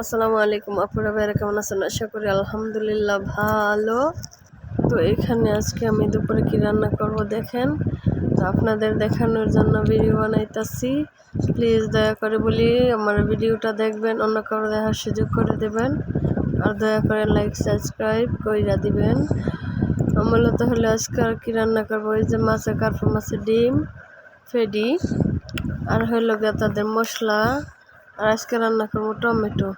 আসসালামু আলাইকুম, আপনারা ভাইরা কেমন আছেন? আশা করি আলহামদুলিল্লাহ ভালো। তো এখানে আজকে আমি দুপুরে কি রান্না করব দেখেন। তো আপনাদের দেখানোর জন্য ভিডিও বানাইতেছি। প্লিজ দয়া করে বলি, আমার ভিডিওটা দেখবেন, অন্য কারও দেখার সুযোগ করে দেবেন। আর দয়া করে লাইক সাবস্ক্রাইব কইরা দিবেন। মূলত হলে আজকে আর কি রান্না করব ওই যে মাছের কার্পু মাছের ডিম, ফেডি। আর হইল গিয়ে তাদের মশলা। আর আজকে রান্না করব টমেটো।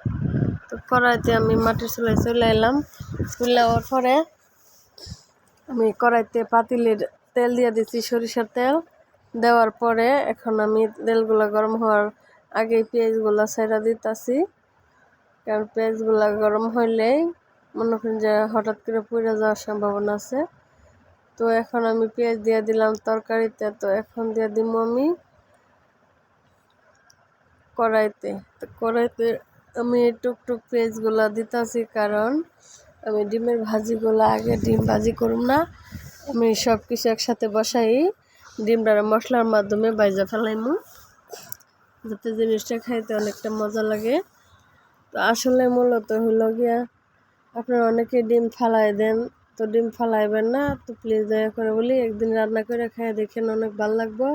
তো কড়াইতে আমি মাটির চুলায় চলে এলাম, চলে যাওয়ার পরে আমি কড়াইতে পাতিলের তেল দিয়ে দিচ্ছি সরিষার তেল। দেওয়ার পরে এখন আমি তেলগুলো গরম হওয়ার আগে পেঁয়াজগুলো ছেড়া দিতেছি। কারণ পেঁয়াজগুলো গরম হইলেই মনে করেন যে হঠাৎ করে পুড়ে যাওয়ার সম্ভাবনা আছে। তো এখন আমি পেঁয়াজ দিয়ে দিলাম তরকারিতে, তো এখন দিয়ে দিব আমি কড়াইতে তো কড়াইতে আমি টুকটুক পেঁয়াজগুলো দিতেছি কারণ আমি ডিমের ভাজিগুলো আগে ডিম ভাজি করুম না। আমি সব কিছু একসাথে বসাই ডিমটা মশলার মাধ্যমে বাইজা ফেলাইমু। যাতে জিনিসটা খাইতে অনেকটা মজা লাগে। তো আসলে মূলত হলো গিয়া, আপনারা অনেকে ডিম ফালাই দেন, তো ডিম ফালাইবেন না, তো প্লিজ দয়া করে বলি, একদিন রান্না করে খাই দেখেন অনেক ভালো লাগবে।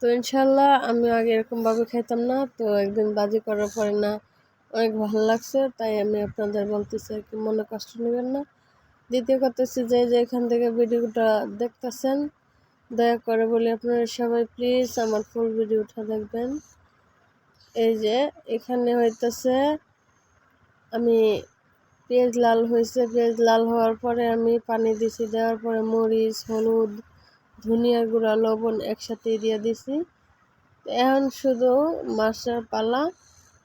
তো ইনশাল্লাহ আমি আগে এরকমভাবে খাইতাম না, তো একদিন বাজি করার পরে না অনেক ভালো লাগছে, তাই আমি আপনাদের বলতেছি আর কি, মনে কষ্ট নেবেন না। দ্বিতীয় কথা হচ্ছে যে যে এখান থেকে ভিডিওটা দেখতেছেন, দয়া করে বলি আপনারা সবাই প্লিজ আমার ফুল ভিডিওটা দেখবেন। এই যে, এখানে হইতেছে, আমি পেঁয়াজ লাল হয়েছে, পেঁয়াজ লাল হওয়ার পরে আমি পানি দিছি, দেওয়ার পরে মরিচ, হলুদ ধনিয়া গুঁড়া, লবণ একসাথে দিয়ে দিছি। এখন শুধু মাছটার পালা।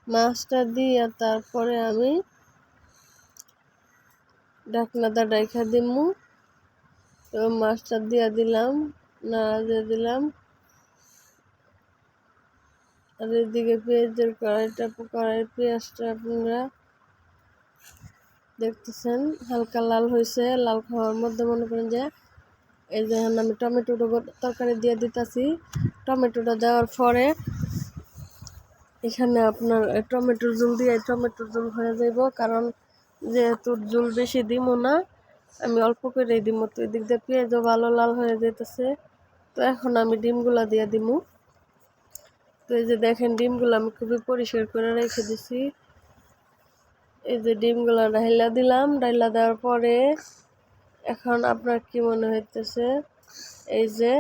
মাছটা দিয়ে তারপরে আমি ঢাকনাটা ডাইখা দিমু। তো মাছটা দিয়ে দিলাম, নাড়া দিয়ে দিলাম। আর এদিকে পেঁয়াজের কড়াইটা কড়াই পেঁয়াজটা আপনারা দেখতেছেন, হালকা লাল হয়েছে। লাল খাওয়ার মধ্যে মনে করেন যে এই যে আমি টমেটোটা তরকারি দিয়ে দিতেছি। টমেটোটা দেওয়ার পরে এখানে আপনার টমেটোর জল দিয়ে টমেটোর জল হয়ে যাইব। কারণ যেহেতু জল বেশি দিব না, আমি অল্প করে দিব তো এদিক দিয়ে পেঁয়াজও ভালো লাল হয়ে যেতেছে তো এখন আমি ডিমগুলা দিয়ে দিব তো এই যে দেখেন ডিমগুলো আমি খুবই পরিষ্কার করে রেখে দিছি। এই যে ডিমগুলো ডাইলা দিলাম। ডাইলা দেওয়ার পরে এখন আপনার কি মনে হইতেছে? এই যে,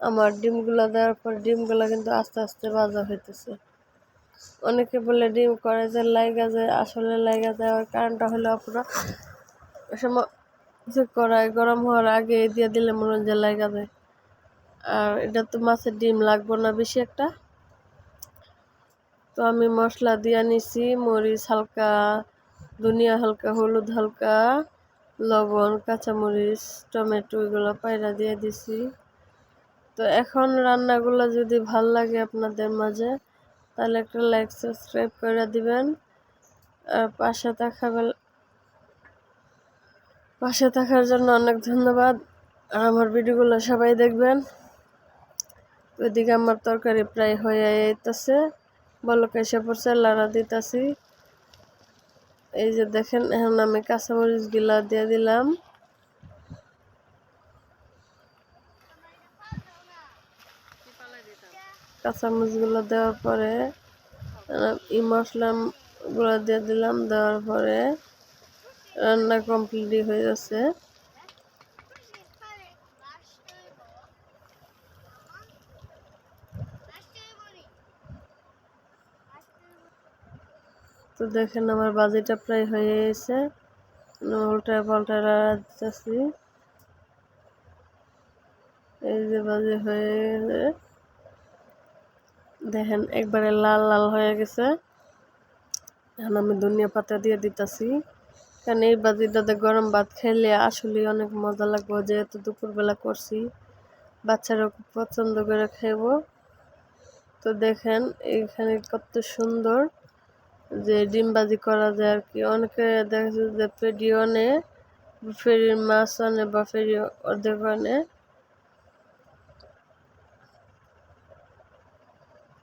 আমার ডিমগুলো দেওয়ার পর ডিমগুলো কিন্তু আস্তে আস্তে ভাজা হইতেছে। অনেকে বলে ডিম করে যে লাইগা যায় আসলে লাইগা যাওয়ার কারণটা হলো আপনার সময় কড়াই গরম হওয়ার আগে দিয়ে দিলে মনে হয় যে লাইগা যায় আর এটা তো মাছের ডিম লাগবো না বেশি একটা। তো আমি মশলা দিয়ে নিছি, মরিচ হালকা, ধনিয়া হালকা, হলুদ হালকা। লবণ, কাঁচামরিচ, টমেটো এগুলো পায়রা দিয়ে দিছি। তো এখন রান্নাগুলো যদি ভালো লাগে আপনাদের মাঝে, তাহলে একটা লাইক সাবস্ক্রাইব করে দিবেন। আর পাশে থাকা পাশে থাকার জন্য অনেক ধন্যবাদ। আর আমার ভিডিওগুলো সবাই দেখবেন। ওইদিকে আমার তরকারি প্রায় হয়ে যেতেছে বলক এসে পড়ছে, লাড়া দিতেছি। এই যে দেখেন, এখন আমি কাঁচামরিচগুলা দিয়ে দিলাম। কাঁচামরিচগুলো দেওয়ার পরে ই মশলাগুলো দিয়ে দিলাম, দেওয়ার পরে রান্না কমপ্লিট হয়ে যাচ্ছে তো দেখেন আমার বাজিটা প্রায় হয়ে গেছে। উল্টা পাল্টা দিতেছি এই যে বাজি হয়ে গেছে। দেখেন একবারে লাল লাল হয়ে গেছে। এখন আমি ধনিয়া পাতা দিয়ে দিতেছি। কারণ এই বাজিটাতে গরম ভাত খেলে আসলে অনেক মজা লাগবে। যেহেতু দুপুরবেলা করছি বাচ্চারা খুব পছন্দ করে খাইব। তো দেখেন এখানে কত সুন্দর যে ডিমবাজি করা যায় আর কি। অনেকে দেখা যে ফেরি আনে ফেরির মাছ আনে বা ফেরি অর্ধেক আনে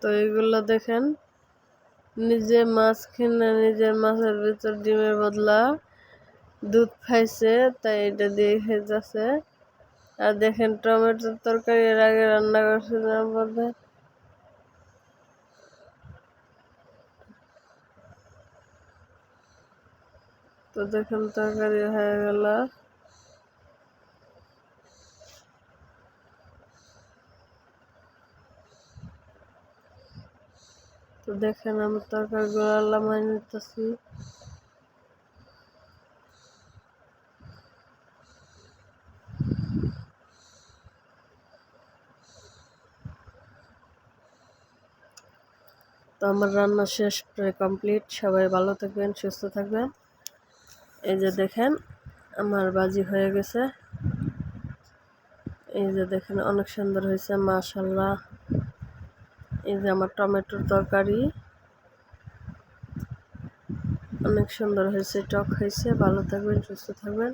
তো এগুলো দেখেন, নিজে মাছ কিনে নিজের মাছের ভিতর ডিমের বদলা দুধ খাইছে, তাই এটা দিয়ে খেয়ে যাচ্ছে। আর দেখেন টমেটোর তরকারি এর আগে রান্না করছিলাম বলতে। তো দেখেন তরকারি হয়ে গেল। তো দেখেন আমি তরকারিগুলো আল্লাহ নিতেছি। তো আমার রান্না শেষ প্রায় কমপ্লিট সবাই ভালো থাকবেন, সুস্থ থাকবেন। এই যে দেখেন, আমার বাজি হয়ে গেছে। এই যে দেখেন, অনেক সুন্দর হয়েছে মাশাল্লাহ এই যে আমার টমেটোর তরকারি। অনেক সুন্দর হয়েছে, টক হয়েছে। ভালো থাকবেন, সুস্থ থাকবেন।